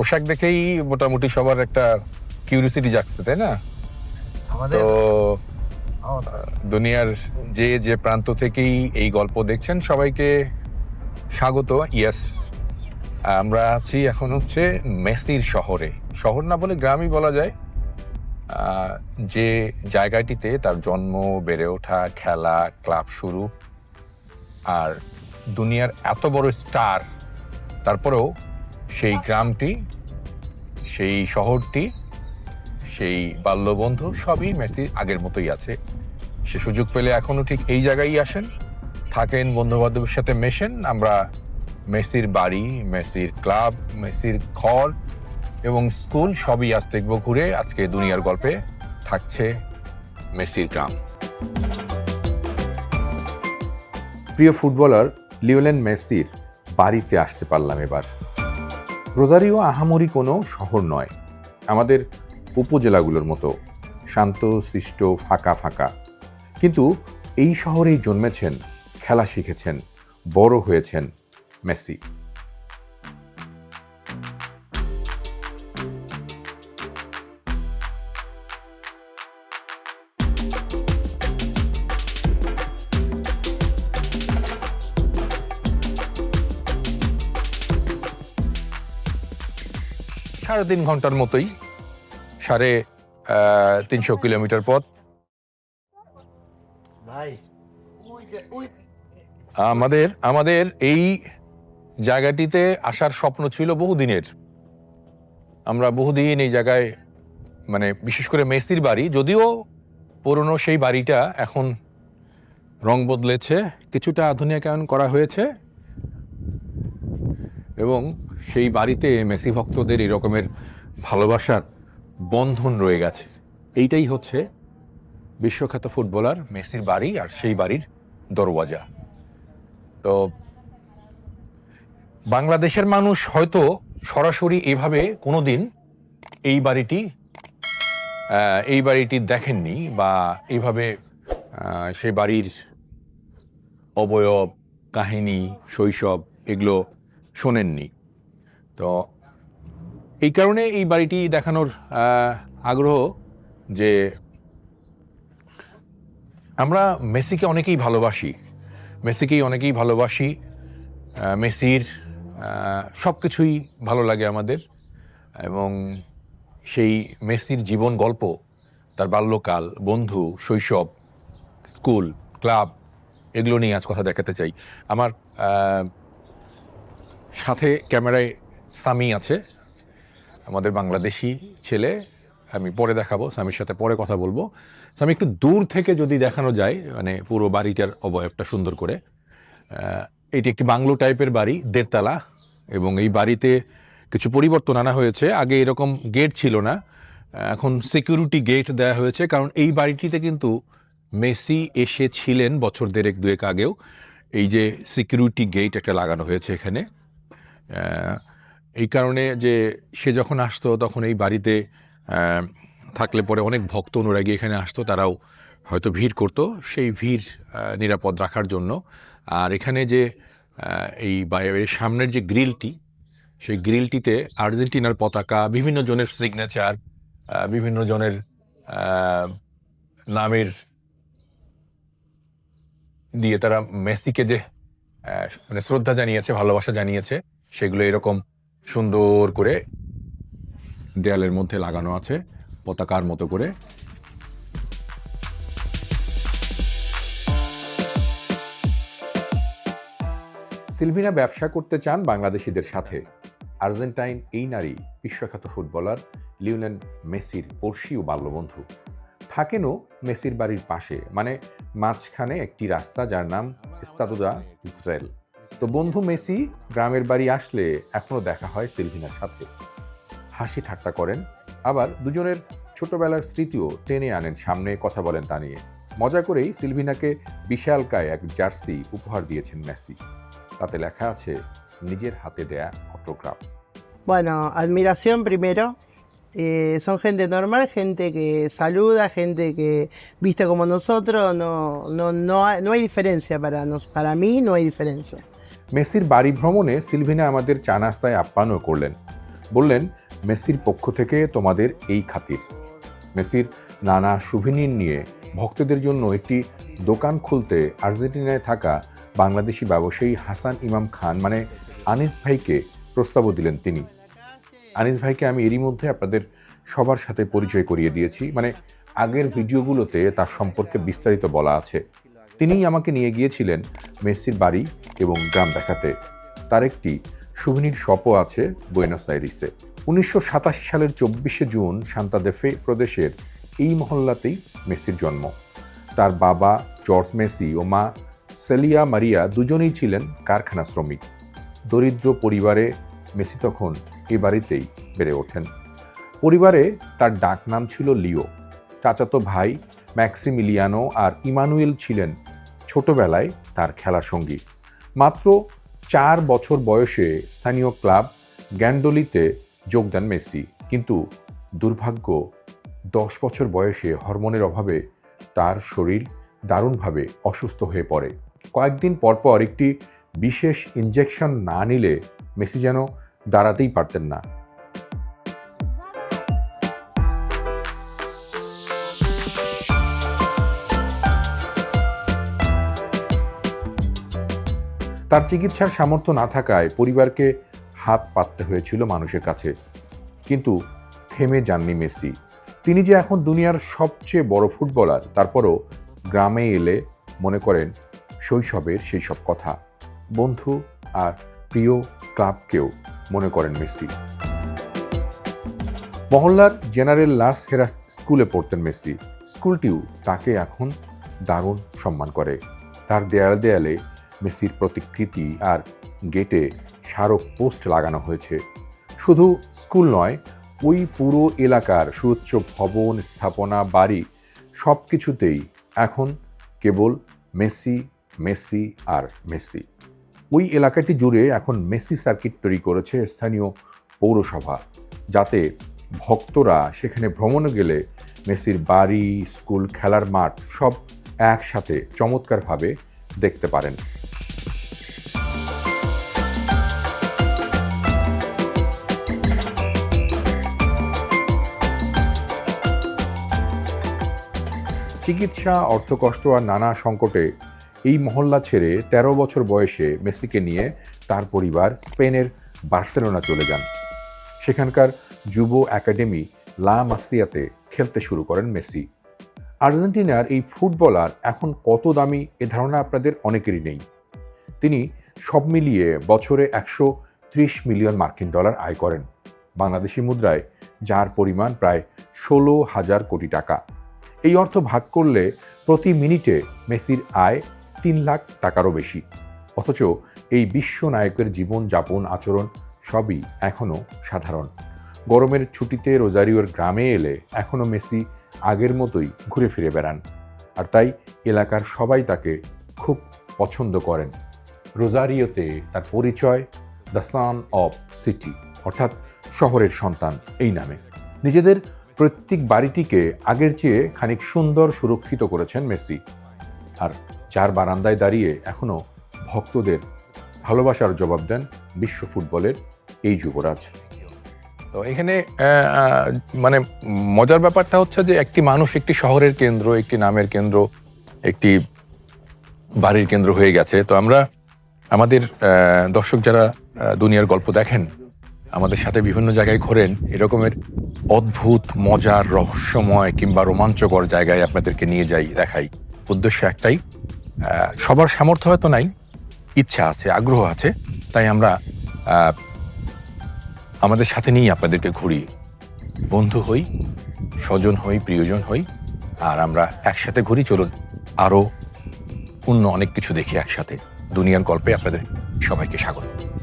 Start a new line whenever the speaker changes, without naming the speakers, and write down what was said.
পোশাক দেখেই মোটামুটি সবার একটা কিউরিসিটি জাগছে তাই না? তো দুনিয়ার যে যে প্রান্ত থেকেই এই গল্প দেখছেন সবাইকে স্বাগত। ইয়াস আমরা আছি এখন হচ্ছে মেসির শহরে। শহর না বলে গ্রামই বলা যায়। যে জায়গাটিতে তার জন্ম বেড়ে ওঠা খেলা ক্লাব শুরু। আর দুনিয়ার এত বড় স্টার তারপরেও সেই গ্রামটি, সেই শহরটি, সেই বাল্যবন্ধু সবই মেসির আগের মতোই আছে। সে সুযোগ পেলে এখনও ঠিক এই জায়গায় আসেন। থাকেন বন্ধু বান্ধবের সাথে মেশেন। আমরা মেসির বাড়ি, মেসির ক্লাব, মেসির ঘর এবং স্কুল সবই আজ দেখব ঘুরে আজকে দুনিয়ার গল্পে থাকছে মেসির গ্রাম। প্রিয় ফুটবলার লিওলেন মেসির বাড়িতে আসতে পারলাম এবার। রোজারিও আহামরি কোনো শহর নয়। আমাদের উপজেলাগুলোর মতো শান্ত, সৃষ্ট, ফাঁকা ফাঁকা। কিন্তু এই শহরেই জন্মেছেন, খেলা শিখেছেন, বড় হয়েছেন মেসি। সাড়ে তিন ঘণ্টার মতোই সাড়ে তিনশো কিলোমিটার পথ। আমাদের আমাদের এই জায়গাটিতে আসার স্বপ্ন ছিল বহুদিনের। আমরা বহুদিন এই জায়গায় মানে বিশেষ করে মেসির বাড়ি যদিও পুরনো সেই বাড়িটা এখন রং বদলেছে কিছুটা আধুনিকায়ন করা হয়েছে। এবং সেই বাড়িতে মেসি ভক্তদের এই রকমের ভালোবাসার বন্ধন রয়ে গেছে। এইটাই হচ্ছে বিশ্বখ্যাত ফুটবলার মেসির বাড়ি আর সেই বাড়ির দরওয়াজা। তো বাংলাদেশের মানুষ হয়তো সরাসরি এভাবে কোনোদিন এই বাড়িটি এই বাড়িটি দেখেননি বা এইভাবে সে বাড়ির অবয়ব, কাহিনী, শৈশব এগুলো শোনেননি। তো এই কারণে এই বাড়িটি দেখানোর আগ্রহ যে আমরা মেসিকে অনেকেই ভালোবাসি মেসিকেই অনেকেই ভালোবাসি মেসির সব কিছুই ভালো লাগে আমাদের এবং সেই মেসির জীবন গল্প, তার বাল্যকাল, বন্ধু, শৈশব, স্কুল, ক্লাব, এগুলো নিয়ে আজ কথা দেখাতে চাই। আমার সাথে ক্যামেরায় সামি আছে, আমাদের বাংলাদেশি ছেলে, আমি পরে দেখাবো, স্বামীর সাথে পরে কথা বলব। স্বামী একটু দূর থেকে যদি দেখানো যায় মানে পুরো বাড়িটার অবয়বটা সুন্দর করে এটি একটি বাংলো টাইপের বাড়ি, দেড়তলা, এবং এই বাড়িতে কিছু পরিবর্তন আনা হয়েছে। আগে এরকম গেট ছিল না, এখন সিকিউরিটি গেট দেওয়া হয়েছে, কারণ এই বাড়িটিতে কিন্তু মেসি এসেছিলেন বছর দেড়েক দুয়েক আগেও। এই যে সিকিউরিটি গেট একটা লাগানো হয়েছে এখানে এই কারণে যে সে যখন আসতো, তখন এই বাড়িতে থাকলে পরে অনেক ভক্ত অনুরাগী এখানে আসতো, তারাও হয়তো ভিড় করতো সেই ভিড় নিরাপদ রাখার জন্য। আর এখানে যে এই বাইরের সামনের যে গ্রিলটি, সেই গ্রিলটিতে আর্জেন্টিনার পতাকা, বিভিন্ন জনের সিগনেচার বিভিন্ন জনের নামের দিয়ে তারা মেসিকে যে মানে শ্রদ্ধা জানিয়েছে, ভালোবাসা জানিয়েছে, সেগুলো এরকম সুন্দর করে দেয়ালের মধ্যে লাগানো আছে, পতাকার মতো করে। সিলভিনা ব্যবসা করতে চান বাংলাদেশিদের সাথে। আর্জেন্টাইন এই নারী বিশ্বখ্যাত ফুটবলার লিওনেল মেসির পড়শি ও বাল্যবন্ধু। থাকেনও মেসির বাড়ির পাশে মানে মাঝখানে একটি রাস্তা যার নাম ইস্তাদুদা ইসরায়েল। তো বন্ধু মেসি গ্রামের বাড়ি আসলে এখনও দেখা হয় সিলভিনার সাথে হাসি ঠাট্টা করেন আবার দুজনের ছোটবেলার স্মৃতিও টেনে আনেন সামনে কথা বলেন তা নিয়ে মজা করেই সিলভিনাকে বিশালকায় এক জার্সি উপহার দিয়েছেন মেসি তাতে লেখা আছে নিজের হাতে দেয়া autograph
Bueno, admiración primero. Eh, son gente normal, gente que saluda, gente que viste como nosotros, no, no, no, hay, no hay diferencia para, nos, para mí, no hay diferencia.
মেসির বাড়ি ভ্রমণে সিলভিনা আমাদের চা নাস্তায় আপ্যায়নও করলেন। বললেন, মেসির পক্ষ থেকে তোমাদের এই খাতির। মেসির নানা সুভিনির নিয়ে ভক্তদের জন্য একটি দোকান খুলতে আর্জেন্টিনায় থাকা বাংলাদেশি ব্যবসায়ী হাসান ইমাম খান মানে আনিস ভাইকে প্রস্তাবও দিলেন তিনি। আনিস ভাইকে আমি এরই মধ্যে আপনাদের সবার সাথে পরিচয় করিয়ে দিয়েছি। মানে আগের ভিডিওগুলোতে তার সম্পর্কে বিস্তারিত বলা আছে। তিনিই আমাকে নিয়ে গিয়েছিলেন মেসির বাড়ি এবং গ্রাম দেখাতে। তার একটি সুভিনির শপও আছে বুয়েনোস আইরিসে। উনিশশো সাতাশি সালের চব্বিশে জুন সান্তাদেফে প্রদেশের এই মহল্লাতেই মেসির জন্ম। তার বাবা জর্জ মেসি ও মা সেলিয়া মারিয়া দুজনেই ছিলেন কারখানা শ্রমিক। দরিদ্র পরিবারে মেসি তখন এ বাড়িতেই বেড়ে ওঠেন। পরিবারে তার ডাক নাম ছিল লিও। চাচাতো ভাই ম্যাক্সিমিলিয়ানো আর ইমানুয়েল ছিলেন ছোটবেলায় তার খেলার সঙ্গী। মাত্র চার বছর বয়সে স্থানীয় ক্লাব গ্যান্ডোলিতে যোগ দেন মেসি। কিন্তু দুর্ভাগ্য, দশ বছর বয়সে হরমোনের অভাবে তার শরীর দারুণভাবে অসুস্থ হয়ে পড়ে। কয়েকদিন পরপর একটি বিশেষ ইনজেকশন না নিলে মেসি যেন দাঁড়াতেই পারতেন না। তার চিকিৎসার সামর্থ্য না থাকায় পরিবারকে হাত পাততে হয়েছিল মানুষের কাছে। কিন্তু থেমে যাননি মেসি। তিনি যে এখন দুনিয়ার সবচেয়ে বড় ফুটবলার, তারপরও গ্রামে এলে মনে করেন শৈশবের সেই সব কথা। বন্ধু আর প্রিয় ক্লাবকেও মনে করেন মেসি। মহল্লার জেনারেল লাস হেরাস স্কুলে পড়তেন মেসি। স্কুলটিও তাকে এখন দারুণ সম্মান করে। তার দেয়ালে দেয়ালে মেসির প্রতিকৃতি আর গেটে স্মারক পোস্ট লাগানো হয়েছে। শুধু স্কুল নয়, ওই পুরো এলাকার সুউচ্চ ভবন, স্থাপনা, বাড়ি সব কিছুতেই এখন কেবল মেসি মেসি আর মেসি। ওই এলাকাটি জুড়ে এখন মেসি সার্কিট তৈরি করেছে স্থানীয় পৌরসভা, যাতে ভক্তরা সেখানে ভ্রমণে গেলে মেসির বাড়ি, স্কুল, খেলার মাঠ সব একসাথে চমৎকারভাবে দেখতে পারেন। চিকিৎসা, অর্থকষ্ট আর নানা সংকটে এই মহল্লা ছেড়ে ১৩ বছর বয়সে মেসিকে নিয়ে তার পরিবার স্পেনের বার্সেলোনা চলে যান। সেখানকার যুব একাডেমি লা মাসিয়াতে খেলতে শুরু করেন মেসি। আর্জেন্টিনার এই ফুটবলার এখন কত দামি এ ধারণা আপনাদের অনেকেরই নেই। তিনি সব মিলিয়ে বছরে একশো ত্রিশ মিলিয়ন মার্কিন ডলার আয় করেন। বাংলাদেশি মুদ্রায় যার পরিমাণ প্রায় ষোলো হাজার কোটি টাকা। এই অর্থ ভাগ করলে প্রতি মিনিটে মেসির আয় তিন লাখ টাকারও বেশি। অথচ এই বিশ্ব নায়কের জীবন যাপন আচরণ সবই এখনও সাধারণ। গরমের ছুটিতে রোজারিওর গ্রামে এলে এখনও মেসি আগের মতোই ঘুরে ফিরে বেড়ান। আর তাই এলাকার সবাই তাকে খুব পছন্দ করেন। রোজারিওতে তার পরিচয় দ্য সান অফ সিটি, অর্থাৎ শহরের সন্তান এই নামে। নিজেদের প্রত্যেক বাড়িটিকে আগের চেয়ে খানিক সুন্দর সুরক্ষিত করেছেন মেসি। আর চার বারান্দায় দাঁড়িয়ে এখনও ভক্তদের ভালোবাসার জবাব দেন বিশ্ব ফুটবলের এই যুবরাজ।
তো এখানে মানে মজার ব্যাপারটা হচ্ছে যে একটি মানুষ একটি শহরের কেন্দ্র, একটি নামের কেন্দ্র, একটি বাড়ির কেন্দ্র হয়ে গেছে। তো আমরা আমাদের দর্শক যারা দুনিয়ার গল্প দেখেন, আমাদের সাথে বিভিন্ন জায়গায় ঘোরেন, এরকমের অদ্ভুত, মজার, রহস্যময় কিংবা রোমাঞ্চকর জায়গায় আপনাদেরকে নিয়ে যাই, দেখাই। উদ্দেশ্য একটাই সবার সামর্থ্য হয়তো নাই, ইচ্ছা আছে, আগ্রহ আছে, তাই আমরা আমাদের সাথে নিয়েই আপনাদেরকে ঘুরি। বন্ধু হই, স্বজন হই, প্রিয়জন হই, আর আমরা একসাথে ঘুরি, চলুন, আরও অন্য অনেক কিছু দেখি একসাথে। দুনিয়ার গল্পে আপনাদের সবাইকে স্বাগত।